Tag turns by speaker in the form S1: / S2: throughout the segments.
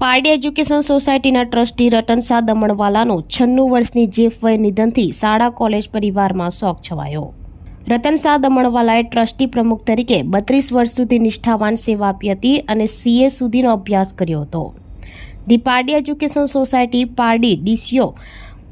S1: Pardi education સોસાયટીના trustee Ratan Shah દમણવાલાનું છન્નું વર્ષની જેફ વય નિધનથી શાળા કોલેજ પરિવારમાં શોક છવાયો. રતન શાહ દમણવાલાએ ટ્રસ્ટી પ્રમુખ તરીકે બત્રીસ વર્ષ સુધી નિષ્ઠાવાન સેવા આપી હતી અને સીએ સુધીનો અભ્યાસ કર્યો હતો. The Pardi education society Pardi DCO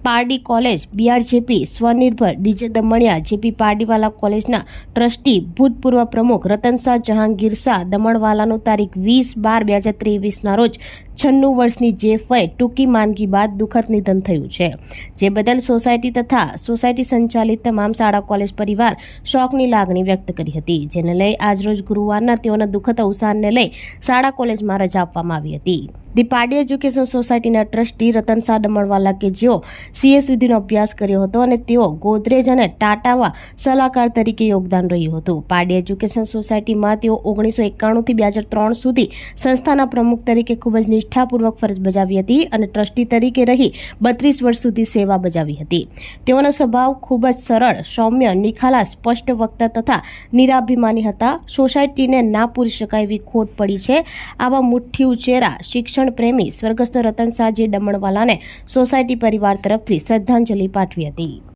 S1: Pardi college BRJP સ્વનિર્ભર ડીજે દમણિયા જેપી પારડીવાલા કોલેજના ટ્રસ્ટી, ભૂતપૂર્વ પ્રમુખ રતન શાહ જહાંગીર શાહ દમણવાલાનું તારીખ વીસ બાર બે હજાર ત્રેવીસના રોજ છન્નું વર્ષની જેફ વય ટૂંકી માંદગી બાદ દુઃખદ નિધન થયું છે. જે બદલ સોસાયટી તથા સોસાયટી સંચાલિત તમામ શાળા, કોલેજ પરિવાર શોકની લાગણી વ્યક્ત કરી હતી, જેને લઈ આજરોજ ગુરુવારના તેઓના દુઃખદ અવસાનને લઈ શાળા, કોલેજમાં રજા આપવામાં આવી હતી. ધી પાડી એજ્યુકેશન સોસાયટીના ટ્રસ્ટી રતન શાહ દમણવાલા કે જેઓ સીએસ સુધીનો અભ્યાસ કર્યો હતો અને તેઓ ગોદરેજ અને ટાટામાં સલાહકાર તરીકે યોગદાન રહ્યું હતું. પાડી એજ્યુકેશન સોસાયટીમાં તેઓ ઓગણીસો એકાણુંથી બે હજાર ત્રણ સુધી સંસ્થાના પ્રમુખ તરીકે ખૂબ જ નિષ્ઠાપૂર્વક ફરજ બજાવી હતી અને ટ્રસ્ટી તરીકે રહી બત્રીસ વર્ષ સુધી સેવા બજાવી હતી. તેઓનો સ્વભાવ ખૂબ જ સરળ, સૌમ્ય, નિખાલા, સ્પષ્ટ વક્તા તથા નિરાભિમાની હતા. સોસાયટીને ના પૂરી શકાય એવી ખોટ પડી છે. આવા મુઠ્ઠી ઉચેરા શિક્ષણ પ્રેમી સ્વર્ગસ્થ રતન શાહજી દમણવાલાને સોસાયટી પરિવાર તરફથી શ્રદ્ધાંજલિ પાઠવી હતી.